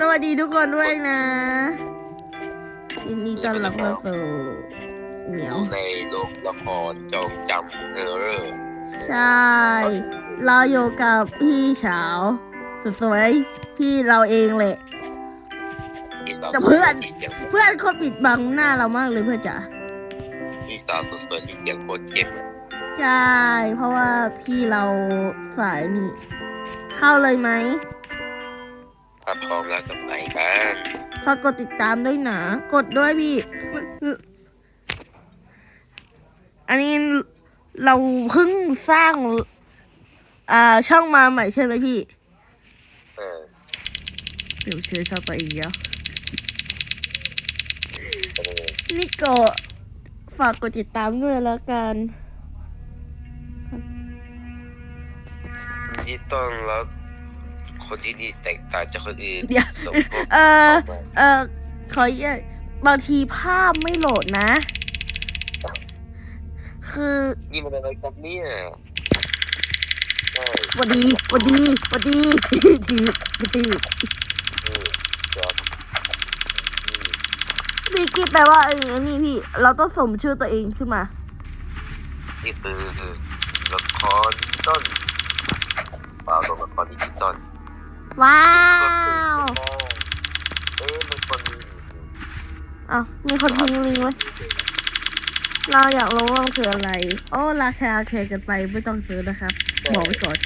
สวัสดีทุกคนด้วยนะยินดีต้อนรับเข้าสู่เหมียวในโรงละครจองจำเฮอร์เรอร์ใช่ เราอยู่กับพี่สาวสุดสวยพี่เราเองแหละกับเพื่อนที่เสียงเพื่อนเขาปิดบังหน้าเรามากเลยเพื่อนจ๋าพี่สาวสุดสวยที่เสียงโคตรเจ็บใช่ เพราะว่าพี่เราสายนี่เข้าเลยไหม ถ้าพร้อมแล้วก็ไปกันฝากกดติดตามด้วยนะ กดด้วยพี่ อันนี้เราเพิ่งสร้าง อ่า ช่องมาใหม่ใช่ไหมพี่ เออเดี๋ยวเชื่อชอบตัวเองแล้วเออนี่ก็ฝากกดติดตามด้วยแล้วกัน ที่ต้อนรับ คนที่ดีแตกต่างจากคนอื่นเดี๋ยว สมบูรณ์เออเข้ามาเออขออย่าตบางทีภาพไม่โหลดนะ คือนี่มันอะไรกันเนี่ยใช่หวันดีหวันดีหวันดีถือถือเออจอมอืมพี่คิดแปลว่าเออนี่พี่ เราต้องสมชื่อตัวเองขึ้นมา นี่คือละครดิจิตอลเปล่าลงละครดิจิตอล ว้าวเอ๊ะมันคนมีอะมีคนทิ้งลิงก์ไว้เราอยากรู้ว่ามันคืออะไร โอ้ราคาโอเคเกันไปไม่ต้องซื้อนะครับ บอกไว้ก่อน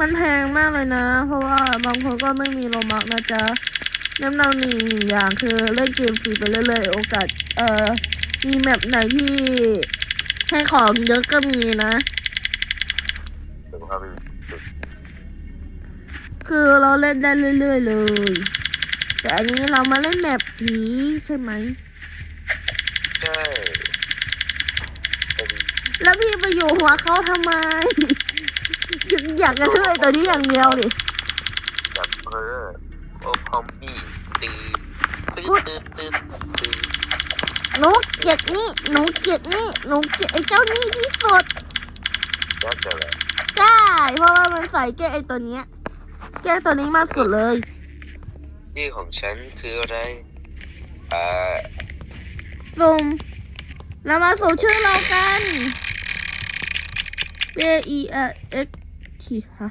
มันแพงมากเลยนะ เพราะว่าบางคนก็ไม่มีโลมักนะจ๊ะแน้ำนำหนึ่งอย่างคือเล่นเกมฟรีไปเรื่อยๆ โอกาส เอ่อ มีแมปไหนที่ให้ของเยอะก็มีนะสุขภาพดี คือเราเล่นได้เรื่อย ๆ เลย แต่อันนี้เรามาเล่นแมปผีใช่ไหมใช่เป็นแล้วพี่ไปอยู่หัวเขาทำไม อยากจะเลื่อยตัวนี้อย่างเดียวดิแบบเออโอคอมบี้ตื่นตื่นตื่นตื่นตื่นหนูเกลียดนี่หนูเกลียดนี่หนูเกลียดไอ้เจ้านี่ที่สุดน่าจะแหละใช่ เพราะว่ามันใส่แก้ไอ้ตัวเนี้ย แก้ตัวนี้มากสุดเลยชื่อของฉันคืออะไรอ่าสุ่มเรามาสุ่มชื่อเรากัน B E R X T ฮะ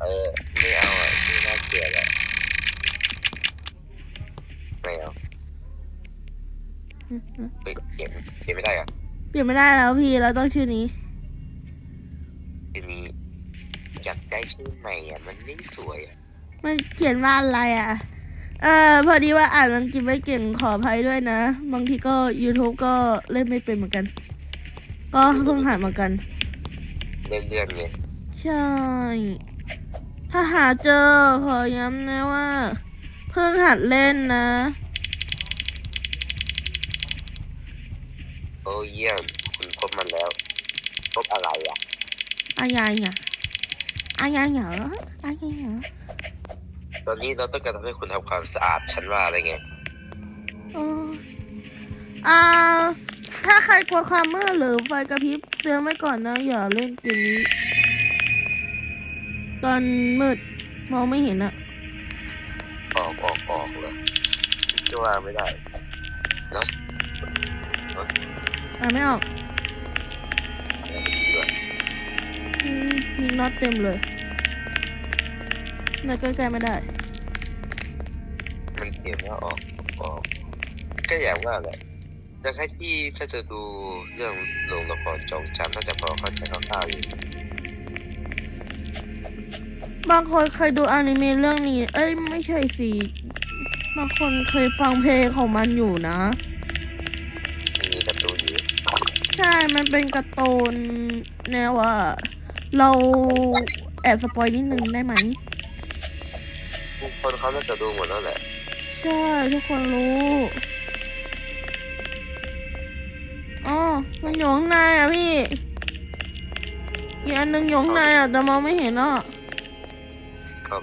เออไม่เอาอะชื่อน่าเกลียดอะไม่เอาเปลี่ยนเปลี่ยนเปลี่ยนไม่ได้อะเปลี่ยนไม่ได้แล้วพี่เราต้องชื่อนี้ ทีนี้อยากได้ ชื่อใหม่อะ มันไม่สวยอะมันเขียนว่าอะไรอะ เออพอดีว่าอ่านอังกฤษไม่เก่งขออภัยด้วยนะ บางทีก็ YouTube ก็เล่นไม่เป็นเหมือนกัน ก็เพิ่งหัดเหมือนกัน เลื่อนเลื่อนๆไงใช่ ถ้าหาเจอขอย้ำนะว่า เพิ่งหัดเล่นนะ โอ้เยี่ยมคุณพบมันแล้ว พบอะไรอะอายายเนี่ย อายายเหรออายายเหรอตอนนี้เราต้องการทำให้คุณทำความสะอาดฉันว่าอะไรไงอ๋ออ่าถ้าใครกลัวความมืดหรือไฟกระพริบเตือนไว้ก่อนนะอย่าเล่นเกมนี้ ตอนมืดมองไม่เห็นอะออกออกออกเลยจะว่าไม่ได้แล้วอ่านไม่ออกอะไรดีด้วย อืมมีน็อตเต็มเลย น่าใกล้ๆไม่ได้ มันเขียนว่าออกออก ก็อย่างว่าแหละแต่แค่ที่ถ้าจะดูเรื่องโรงละครจองจำน่าจะพอเข้าใจคร่าวๆอยู่บางคนเคยดูอนิเมะเรื่องนี้ เอ้ยไม่ใช่สิบางคนเคยฟังเพลงของมันอยู่นะ มีการ์ตูนอยู่ใช่ มันเป็นการ์ตูนแนวว่า เราแอบสปอยนิดนึงได้ไหมทุก คนเขาน่าจะดูหมดแล้วแหละ ใช่ทุกคนรู้อ๋อมันอยู่ข้างในอะพี่อีกอันหนึงอยู่ข้างในอะแต่มองไม่เห็นอะครับ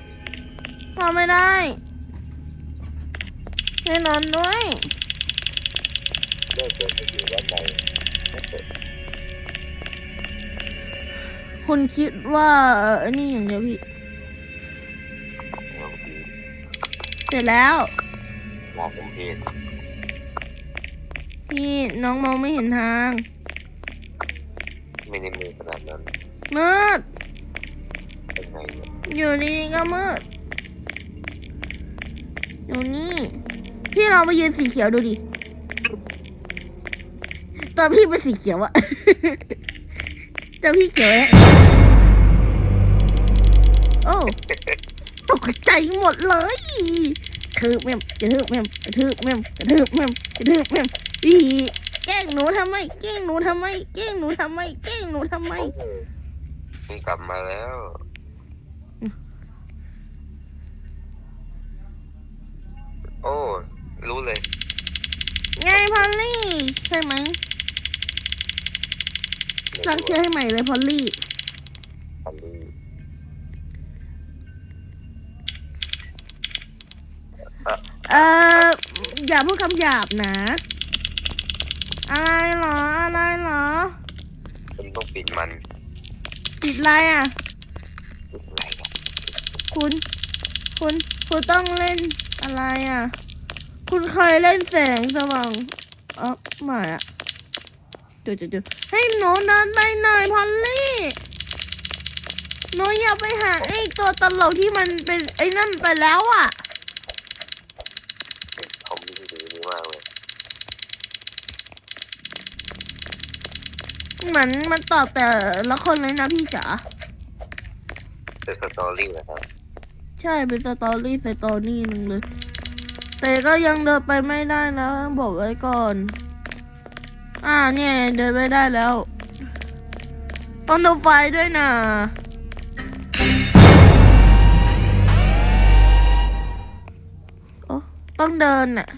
มองไม่ได้ให้นอนด้วยเลิกเดินไปอยู่ด้านในไม่เปิดคุณคิดว่าเอ่ออันนี้อย่างเดียวพี่ เสร็จแล้วมองผมเห็นพี่น้องมองไม่เห็นทางไม่ได้มือขนาดนั้นมืดเป็นไงเนี่ยอยู่ดีๆก็มืดอยู่นี่พี่ลองไปยืนสีเขียวดูดิตอนพี่เป็นสีเขียวอะตอนพี่เขียวอะโอ้ ตกใจหมดเลยกระทืบแม่มกระทืบแม่มกระทืบแม่มกระทืบแม่มกระทืบแม่มอีแกล้งหนูทำไมแกล้งหนูทำไมแกล้งหนูทำไมแกล้งหนูทำไมคุณกลับมาแล้วโอ้รู้เลยไงพอลลี่ใช่ไหมตั้งชื่อให้ใหม่เลยพอลลี่ หยาบนะ อะไรเหรอ อะไรเหรอคุณต้องปิดมันปิดอะไรอะปิดอะไรอะคุณ คุณคุณต้องเล่นอะไรอะ คุณเคยเล่นแสงสว่างเออไม่อะเดี๋ยวเดี๋ยวเดี๋ยวให้หนูเดินไปหน่อยพอลลี่ หนูอยากไปหาไอ้ตัวตลกที่มันเป็นไอ้นั่นไปแล้วอะ ผมดีนี้มากเลย เหมือนมันตอบแต่ละคนเลยนะพี่จ๋าเป็นสตอรี่นะครับใช่เป็นสตอรี่สตอรี่หนึ่งเลย แต่ก็ยังเดินไปไม่ได้นะบอกไว้ก่อน อ่าเนี่ยเดินไม่ได้แล้ว ต้องดูไฟด้วยนะโอ้ต้องเดินน่ะ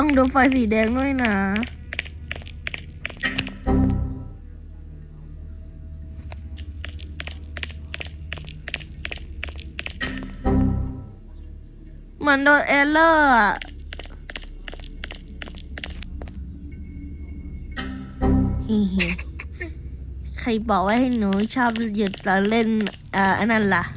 ต้องดูไฟสีแดงด้วยนะ เหมือนโดนเอเลอร์อะฮิฮิใครบอกว่าให้หนูชอบหยุดตอนเล่นอ่ออันนั้นล่ะ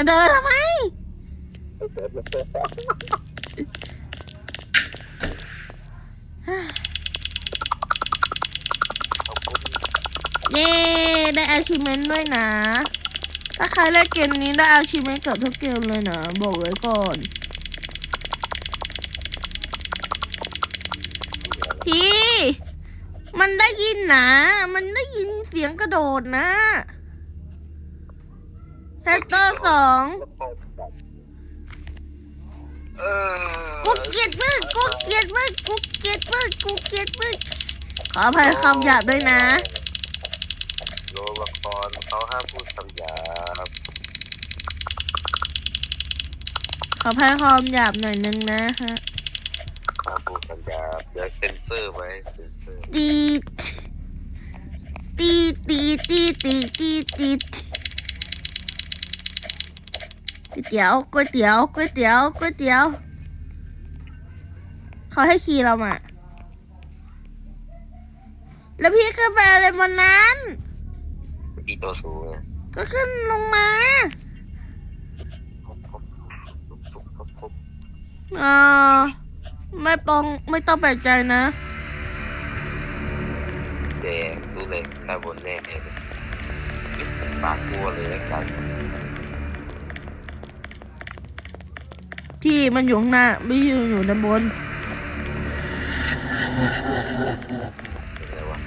จะเดินทำไม เย้ ได้ achievement ด้วยนะ ถ้าใครเล่นเกมนี้ได้ achievement เกือบทุกเกมเลยนะ บอกไว้ก่อน พี่ มันได้ยินนะ มันได้ยินเสียงกระโดดนะ แท็กเตอร์สองเออกูเกลียดมึงกูเกลียดมึงกูเกลียดมึงกูเกลียดมึงขออภัยคำหยาบด้วยนะโรงละครเขาห้ามพูดคำหยาบขออภัยคำหยาบหน่อยนึงนะฮะห้ามพูดคำหยาบเดี๋ยวเซ็นเซอร์ไว้เซ็นเซอร์ตีดตีดตีดตีดตีดตีดตีดก๋วย เตี๋ยวก๋วยเตี๋ยวก๋วยเตี๋ยวก๋วยเตี๋ยวเขาให้ขี่เรามาแล้วพี่ขึ้นไปอะไรบนนั้นปีตัวสูงไงก็ขึ้นลงมาพบพบพบพบพบพบอ่าไม่ปองไม่ต้องแปลกใจนะแดงรู้เลยด้านบนแน่เลยปากกลัวเลยแล้วกัน ที่มันอยู่ข้างหน้าไม่ใช่อยู่ด้านบนเป็นไงวะ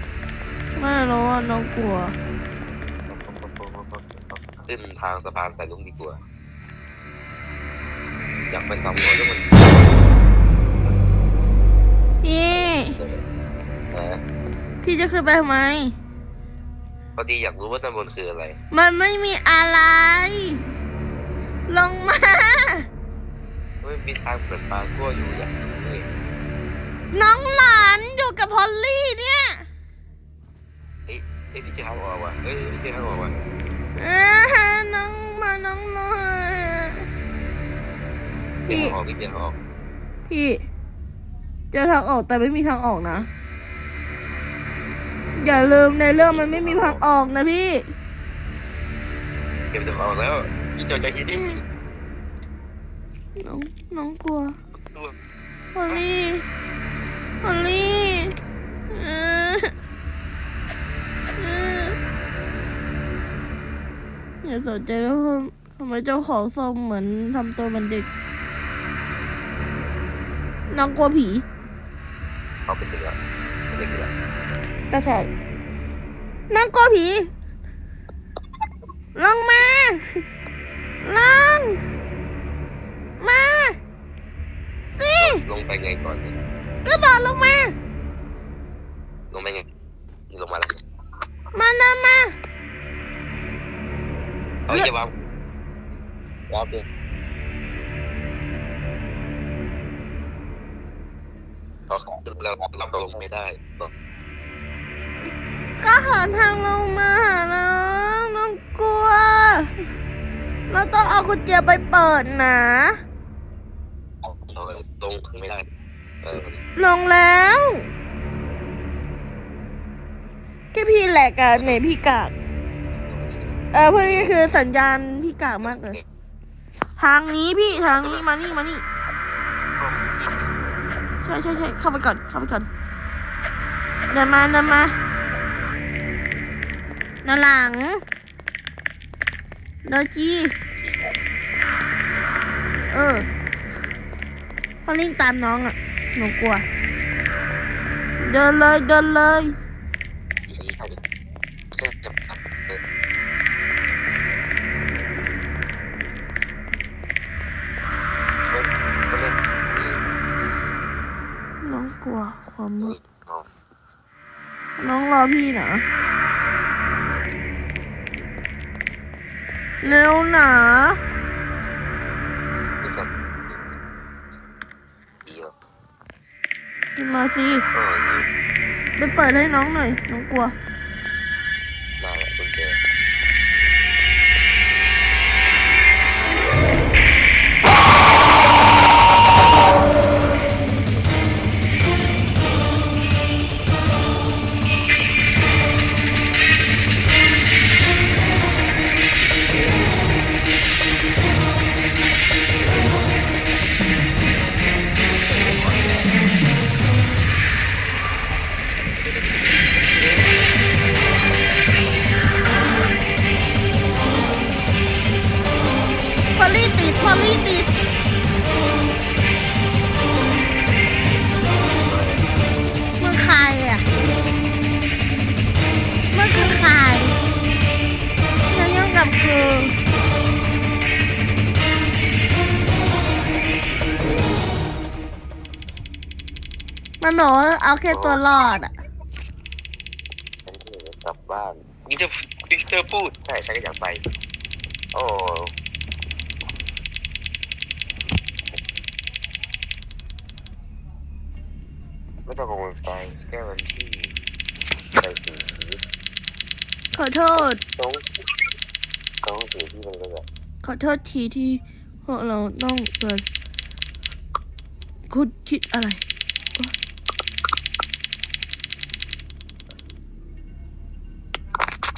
ไม่รู้ว่าน้องกลัวขึ้นทางสะพานสายลุงดีกว่า อยากไปสำรวจแล้วมันพี่นะพี่จะขึ้นไปทำไม พอดีอยากรู้ว่าด้านบนคืออะไร มันไม่มีอะไร ลงมาเฮ้ย มีทางเปิดปลกทั่วอยู่อย่างนี้น้องหลานอยู่กับพอลลี่เนี่ย เอ้ยอ้พี่เจ้าออกว่ะเอ้ยพี่เจ้าออกว่ะเออน้องมาน้องหน่อยพี่เจ้าออกพี่จะาออกพี่จอทางออกแต่ไม่มีทางออกนะ อย่าลืมในเรื่องมันไม่มีทางออกนะพี่ เก็บตัวออกแล้วพี่เจ้าใจดีน้อง น้องกลัวตัวฮอลลี่ฮอลลี่เออเอออย่าสนใจแล้วทำไมเจ้าของส้มเหมือนทำตัวเหมันเด็ก น้องกลัวผีเอาไปเจอแล้วไม่ได้กินแล้วก็ใช่น้องกลัวผี ลงมา ลง ลงไปไงก่อนเนี่ยก็โดดลงมา ลงไปไงลงมาแล้วมาเดินมาเอาอย่าวางวางเลยเขาดึกแล้วรับลงไม่ได้ก็หาทางลงมาหาน้องน้องกลัว เราต้องเอากุญแจไปเปิดนะเรา ลงไม่ได้ เออลงแล้วแค่พี่แหลกอะเน็ตพี่กากเออเพื่อนี่คือสัญญาณพี่กากมากเลย ทางนี้พี่ทางนี้มานี่มานี่ใช่ใช่ใช่เข้าไปก่อนเข้าไปก่อนเดินมาเดินมาเดินหลังเดินจีเออ พอลิงตามน้องอะ หนูกลัว เดินเลยเดินเลยน้องกลัวความมืดน้องรอพี่นะเร็วหนา ขึ้นมาสิเออไปเปิดให้น้องหน่อย น้องกลัว มันบอกว่าเอาแค่ตัวรอดอะฉันก็เลยกลับบ้านนี่จะพิเตอร์พูดใช่ฉันก็อยากไป โอ้ไม่ต้องกังวลไปแค่วันที่ไปถึงชีวิตขอโทษ ต้องต้องเสียที่มันก็แบบขอโทษทีที่พวกเราต้องเกิดคุณคิดอะไร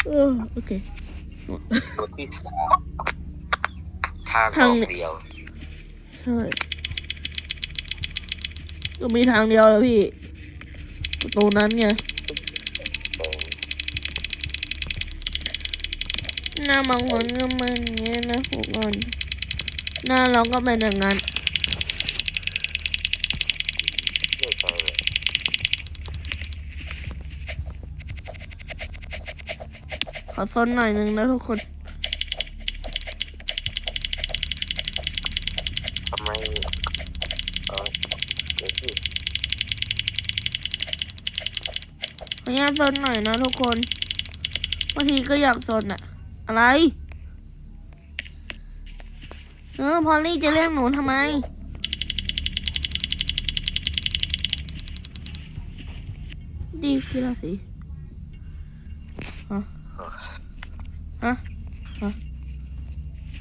เออโอเครถที่สามทางออกเดียว ใช่ก็มีทางเดียวแล้วพี่ประตูนั้นไงเออหน้าบางคนก็มันอย่างเงี้ยนะพวกคนหน้าเราก็เป็นอย่างนั้น เลือกไปเลย ขอซนหน่อยหนึ่งนะทุกคนทำไมเออเดี๋ยวที่ขออนุญาตซนหน่อยนะทุกคนบางทีก็อยากซนอะอะไร เออพอลลี่จะเรียกหนูทำไม ดีกีฬาสีฮะ ฮะ ฮะ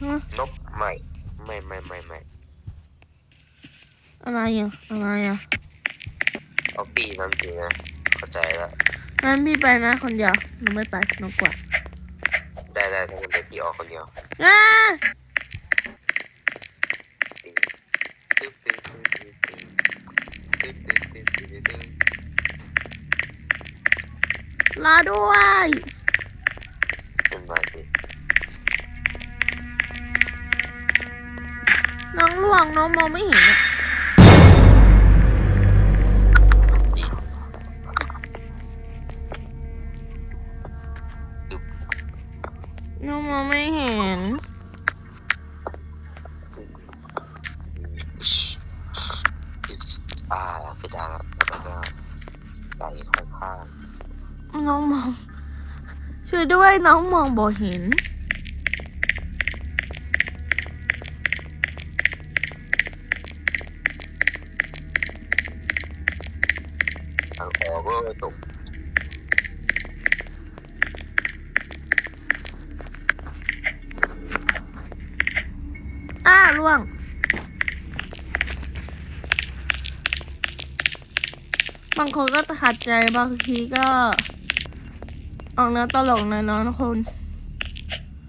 ฮะ นกไม่ไม่ไม่ไม่ไม่อะไรอะอะไรอะเอาปีนั้นสินะเข้าใจแล้วงั้นพี่ไปนะคนเดียวหนูไม่ไปหนูกลัวได้ได้ถ้าคุณเด็กพี่ออกคนเดียวอ่าตึ๊บตึ๊บตึ๊บตึ๊บตึ๊บตึ๊บตึ๊บตึ๊บตึ๊บตึ๊บรอด้วยขึ้นมาสิ ล่วงน้องมองไม่เห็นน้องมองไม่เห็น อ่าคือดาวแล้วก็ไหลข้างน้องมองช่วยด้วยน้องมองบ่เห็น ล่วง บางคนก็ขัดใจบางทีก็ออกแนวตลกหน่อยเนาะทุกคน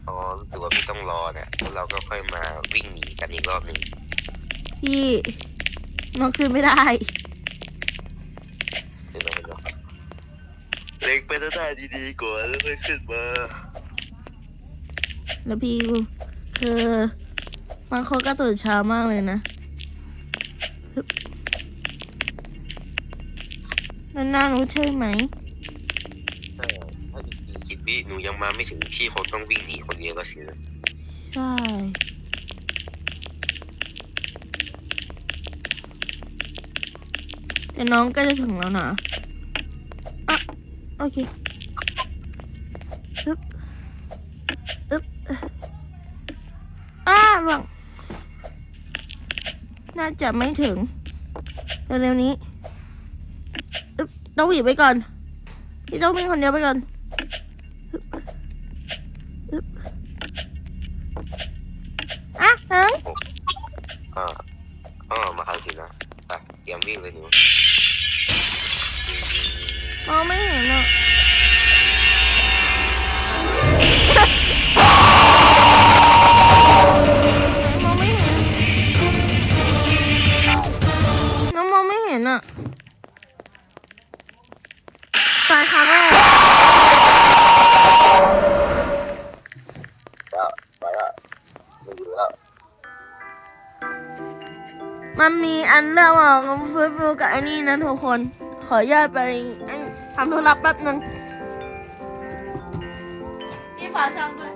อ๋อรู้สึกว่าพี่ต้องรอเนี่ยแล้วเราก็ค่อยมาวิ่งหนีกันอีกรอบหนึ่งพี่น้องคืนไม่ได้ ใช่ไหมเนาะเล็งไปด้านหน้าดีๆก่อนแล้วค่อยขึ้นมา แล้วพี่คือ บางคนก็ตื่นเช้ามากเลยนะฮึบนั่นน่ารู้ใช่ไหมใช่ถ้าอีกกี่สิบวิหนูยังมาไม่ถึงพี่คงต้องวิ่งหนีคนเดียวก็สินะใช่ แต่น้องก็จะถึงแล้วนะอะโอเคอึ๊บอึ๊บอ้าหลังน่า จะไม่ถึงเร็วๆนี้ต้องหวีไปก่อน พี่ต้องวิ่งคนเดียวไปก่อน มันมีอันเรื่องอะกับฟิวฟิวกับอ้นี่นะทุกคน ขออนุญาตไปทำธุระแป๊บนึงพี่ฝาช่องด้วย